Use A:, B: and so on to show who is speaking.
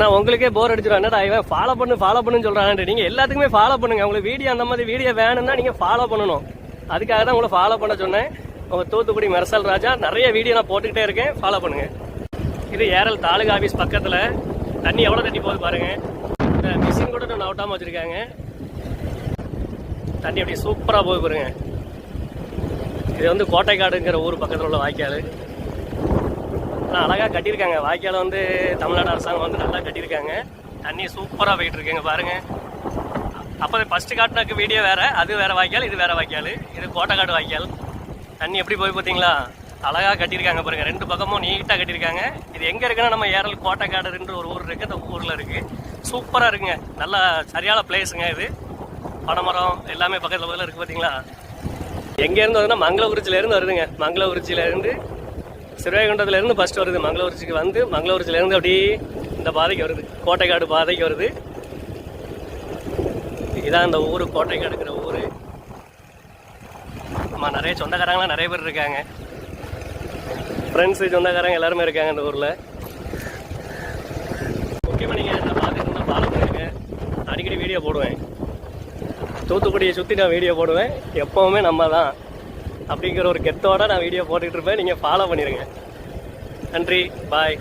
A: நான் உங்களுக்கே போர் அடிச்சிடும் என்னடா இவன் ஃபாலோ பண்ணு ஃபாலோ பண்ணுன்னு சொல்கிறான்ட்டு நீங்க எல்லாத்துக்குமே ஃபாலோ பண்ணுங்க. உங்களுக்கு வீடியோ அந்த மாதிரி வீடியோ வேணும்னா நீங்க ஃபாலோ பண்ணணும். அதுக்காக தான் உங்களை ஃபாலோ பண்ண சொன்னேன். உங்க தூத்துக்குடி மெர்சல் ராஜா நிறைய வீடியோ நான் போட்டுக்கிட்டே இருக்கேன். ஃபாலோ பண்ணுங்க. இது ஏரல் தாலுகா ஆபீஸ் பக்கத்துல. தண்ணி எவ்வளவு தண்ணி போகுது பாருங்க. இந்த மிஷின் கூட நான் அவுட்டாம வச்சிருக்காங்க. தண்ணி அப்படியே சூப்பரா போகுது பாருங்க. இது வந்து கோட்டைக்காடுங்கிற ஊர் பக்கத்துல உள்ள வாய்க்கால். ஆனால் அழகாக கட்டியிருக்காங்க. வாய்க்கால் வந்து தமிழ்நாடு அரசாங்கம் வந்து நல்லா கட்டியிருக்காங்க. தண்ணி சூப்பராக போயிட்டு இருக்குங்க பாருங்க. அப்போ ஃபஸ்ட்டு காட்டினக்கு வீடியோ வேறு அது வேறு வாய்க்கால் இது வேறு வாய்க்கால். இது கோட்டைக்காடு வாய்க்கால். தண்ணி எப்படி போய் பார்த்தீங்களா? அழகாக கட்டியிருக்காங்க பாருங்க. ரெண்டு பக்கமும் நீட்டாக கட்டியிருக்காங்க. இது எங்கே இருக்குன்னா நம்ம ஏரல் கோட்டைக்காடுன்ற ஒரு ஊர் இருக்குது அந்த ஊரில் இருக்குது சூப்பராக இருக்குங்க. நல்லா சரியான பிளேஸுங்க இது. பனைமரம் எல்லாமே பக்கத்தில் பக்கத்தில் இருக்குது பார்த்தீங்களா எங்கேருந்து வருதுன்னா மங்களகுறிச்சியிலேருந்து வருதுங்க. மங்களகுறிச்சியிலேருந்து சிறுவைகுண்டத்துல சிறுவைகுண்டத்துலேருந்து ஃபஸ்ட் வருது. மங்களூர்ச்சிக்கு வந்து மங்களூர்ச்சிலேருந்து அப்படியே இந்த பாதைக்கு வருது. கோட்டைக்காடு பாதைக்கு வருது. இதான் இந்த ஊர் கோட்டைக்காடுக்கிற ஊர். ஆமாம் நிறைய சொந்தக்காரங்களாம் நிறைய பேர் இருக்காங்க. ஃப்ரெண்ட்ஸு சொந்தக்காரங்க எல்லாருமே இருக்காங்க இந்த ஊரில். முக்கியமாக நீங்கள் என்ன பார்த்துட்டு ஃபாலோ பண்ணுங்க. அடிக்கடி வீடியோ போடுவேன். தூத்துக்குடியை சுற்றி நான் வீடியோ போடுவேன். எப்போவுமே நம்ம தான். அப்படிங்கிற ஒரு கெத்தோட நான் வீடியோ போட்டுக்கிட்டு இருப்பேன். நீங்கள் ஃபாலோ பண்ணிடுங்க நன்றி. பாய்